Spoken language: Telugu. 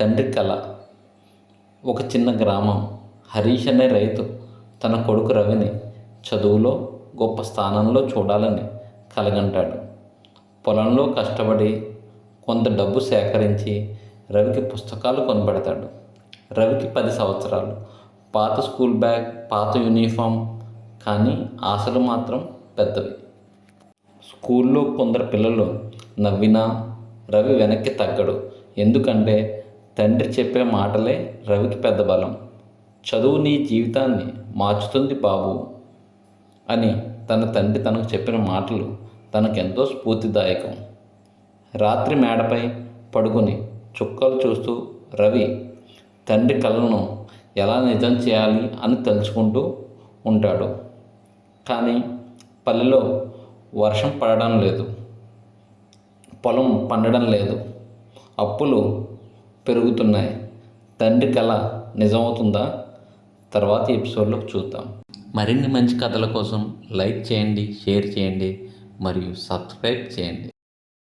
తండ్రి కళ ఒక చిన్న గ్రామం. హరీష్ అనే రైతు తన కొడుకు రవిని చదువులో గొప్ప స్థానంలో చూడాలని కలగంటాడు. పొలంలో కష్టపడి కొంత డబ్బు సేకరించి రవికి పుస్తకాలు కొనబెడతాడు రవికి పది సంవత్సరాలు. పాత స్కూల్ బ్యాగ్ పాత యూనిఫామ్ కానీ ఆశలు మాత్రం పెద్దవి. స్కూల్లో కొందరు పిల్లలు నవ్వినా రవి వెనక్కి తగ్గడు. ఎందుకంటే తండ్రి చెప్పే మాటలే రవికి పెద్ద బలం. చదువు నీ జీవితాన్ని మార్చుతుంది బాబు అని తన తండ్రి తనకు చెప్పిన మాటలు తనకెంతో స్ఫూర్తిదాయకం. రాత్రి మేడపై పడుకుని చుక్కలు చూస్తూ రవి తండ్రి కళను ఎలా నిజం చేయాలి అని తలుచుకుంటూ ఉంటాడు. కానీ పల్లెలో వర్షం పడడం లేదు. పొలం పండడం లేదు. అప్పులు పెరుగుతున్నాయి. తండ్రి కళ నిజమవుతుందా? తర్వాత ఎపిసోడ్లో చూద్దాం. మరిన్ని మంచి కథల కోసం లైక్ చేయండి షేర్ చేయండి మరియు సబ్స్క్రైబ్ చేయండి.